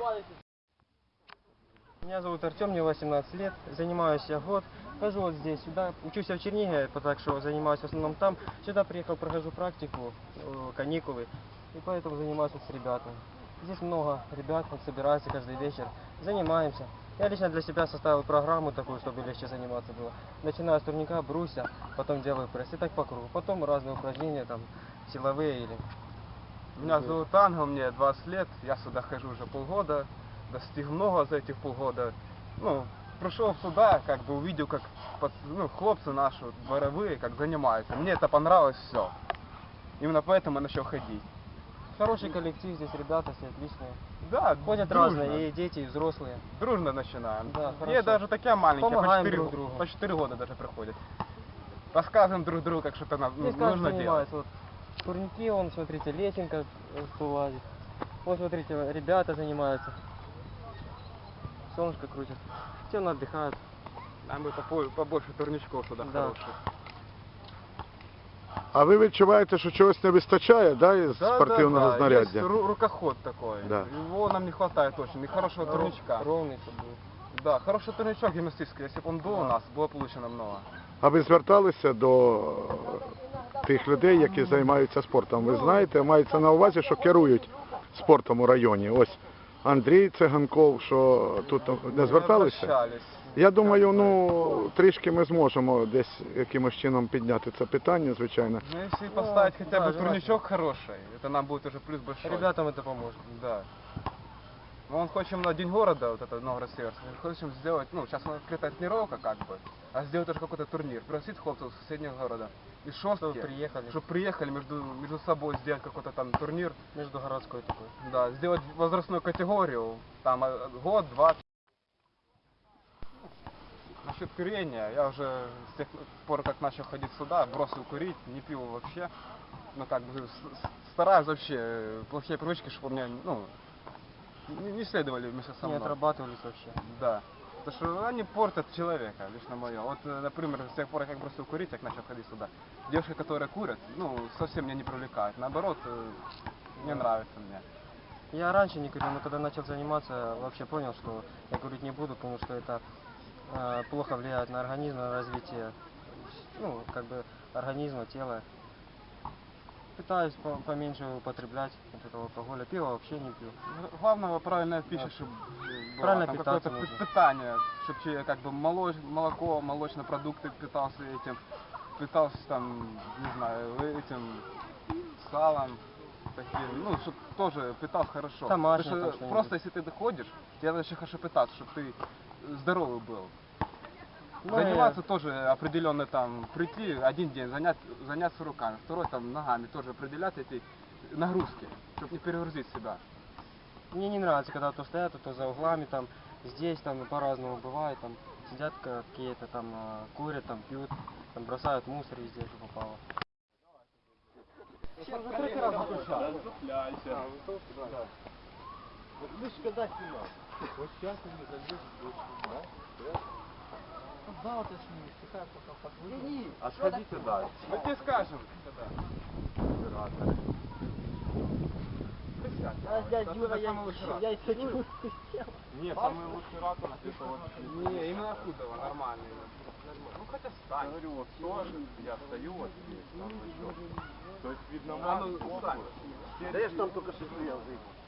А. Меня зовут Артем, мне 18 лет, занимаюсь я год, хожу вот здесь, сюда, учусь в Чернигове, так что занимаюсь в основном там. Сюда приехал, прохожу практику, э, каникулы, и поэтому занимаюсь вот с ребятами. Здесь много ребят, вот собираются каждый вечер, занимаемся. Я лично для себя составил программу такую, чтобы легче заниматься было. Начинаю с турника, бруся, потом делаю пресс, и так по кругу. Потом разные упражнения, там, силовые или... Меня зовут Ангел, мне 20 лет, я сюда хожу уже полгода, достиг много за этих полгода. Ну, пришел сюда, как бы увидел, как ну, хлопцы наши, дворовые, как занимаются. Мне это понравилось все. Именно поэтому я начал ходить. Хороший коллектив здесь, ребята все отличные. Да, Ходят дружно. разные, и дети, и взрослые. Дружно начинаем. Да, И хорошо. даже такие маленькие, Помогаем по 4, друг другу. по 4 года даже приходят. Рассказываем друг другу, как что-то нам Здесь ну, каждый нужно делать. занимается. Вот турники, вон, смотрите, лесенка э, вылазит. Вот, смотрите, ребята занимаются. Солнышко крутит. Все отдыхают. Нам бы попо- побольше турничков сюда Да. хороших. А ви відчуваєте, що чогось не вистачає, да, із спортивного да, знаряддя? Есть ру- рукоход такой. Да. Его нам не хватает очень. И хорошего турничка. Ровный, чтобы был. Да, хороший турничок гимнастический. Если бы он был у нас, было бы лучше намного. А ви зверталися до тих людей, які займаються спортом? Ви знаєте, мається на увазі, що керують спортом у районі. Ось Андрій Циганков, що тут не зверталися? Обращались. Я думаю, ну трішки ми зможемо десь якимось чином підняти це питання, звичайно. Ну, если поставить Ну, хотя да, бы турничок хороший, это нам будет уже плюс большой. Ребятам это поможет. Да. Мы он хотим на День города, вот это Новгород Северский, хотим сделать, ну, сейчас открытая тренировка как бы, а сделать тоже какой-то турнир. Пригласить хлопцев с соседнего города. И шостки, Чтобы приехали. чтобы приехали между, между собой, сделать какой-то там турнир. Междугородской такой. Да, сделать возрастную категорию, там э, год, два. Насчет курения, я уже с тех пор, как начал ходить сюда, бросил курить, не пил вообще. Ну как бы стараюсь вообще э, плохие привычки, чтобы у меня, ну, не, не следовали вместе со Не мной. отрабатывались вообще. Да. Потому что они портят человека, лично мое. Вот, э, например, с тех пор, как бросил курить, как начал ходить сюда, девушки, которые курят, ну, совсем меня не привлекают. Наоборот, э, не нравится мне. Я раньше не курил, но когда начал заниматься, вообще понял, что я курить не буду, потому что это э, плохо влияет на организм, на развитие, ну, как бы организма, тела. Пытаюсь по- поменьше употреблять вот этого алкоголя. Пиво вообще не пью. Главное правильная пища, Да. чтобы Правильно там питаться какое-то нужно. питание, чтобы как бы молоч, молоко, молочные продукты питался этим, питался там, не знаю, этим салом, таким, ну, чтобы тоже питался хорошо. Потому там что просто если ты доходишь, тебе надо еще хорошо питаться, чтобы ты здоровый был. Ну, Заниматься тоже определенно там, прийти один день, занять, заняться руками, второй там ногами тоже определять эти нагрузки, чтобы не перегрузить себя. Мне не нравится, когда то стоят, то за углами, там, здесь, там, по-разному бывает, там, сидят ка- какие-то там, э, курят, там, пьют, там, бросают мусор везде, что попало. А сходите дальше. Мы тебе скажем. А дядя Юра, я, я и хочу. Нет, самый лучший ракурс это вот... Не, именно Худова, нормальный. Ну хотя встань. говорю, вот тоже, я стою вот здесь, там еще. То есть видно а, ну, встань. Да я ж там только что стоял. Не сбоку.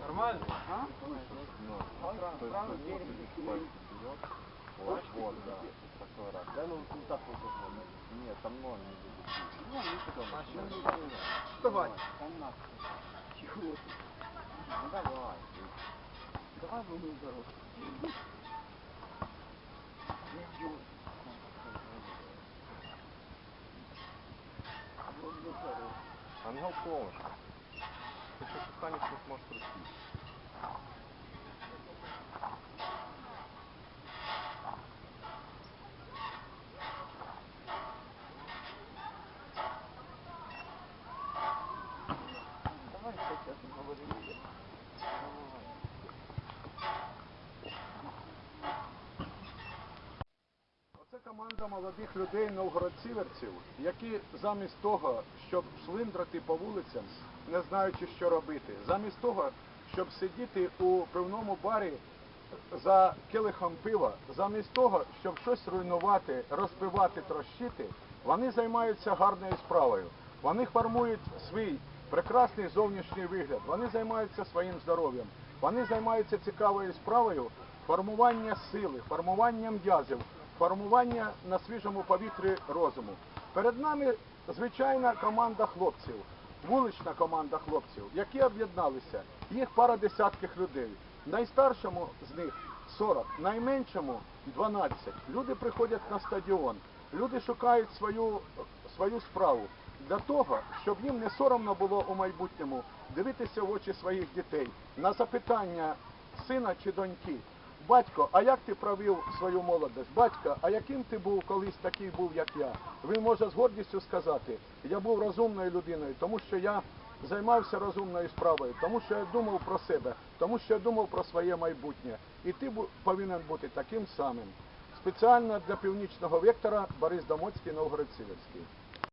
Нормально? А? То есть вот. Вот, вот, да. Такой раз. Да ну не так вот. Нет, там ноль не будет. Ну, не потом. Вставай. Чего? Ну давай. Давай будем здоров. Ангел якщо ти станеш, то зможеш присісти. Давай. Команда молодих людей новгородціверців, які замість того, щоб шлиндрати по вулицям, не знаючи, що робити, замість того, щоб сидіти у пивному барі за келихом пива, замість того, щоб щось руйнувати, розбивати, трощити, вони займаються гарною справою. Вони формують свій прекрасний зовнішній вигляд, вони займаються своїм здоров'ям, вони займаються цікавою справою формування сили, формування м'язів, формування на свіжому повітрі розуму. Перед нами звичайна команда хлопців, вулична команда хлопців, які об'єдналися. Їх пара десятків людей. Найстаршому з них 40, найменшому 12. Люди приходять на стадіон, люди шукають свою, свою справу для того, щоб їм не соромно було у майбутньому дивитися в очі своїх дітей на запитання сина чи доньки. Батько, а як ти провів свою молодість? Батько, а яким ти був колись такий був, як я? Він може з гордістю сказати, я був розумною людиною, тому що я займався розумною справою, тому що я думав про себе, тому що я думав про своє майбутнє. І ти повинен бути таким самим. Спеціально для північного вектора Борис Дамоцький, Новгород Сіверський.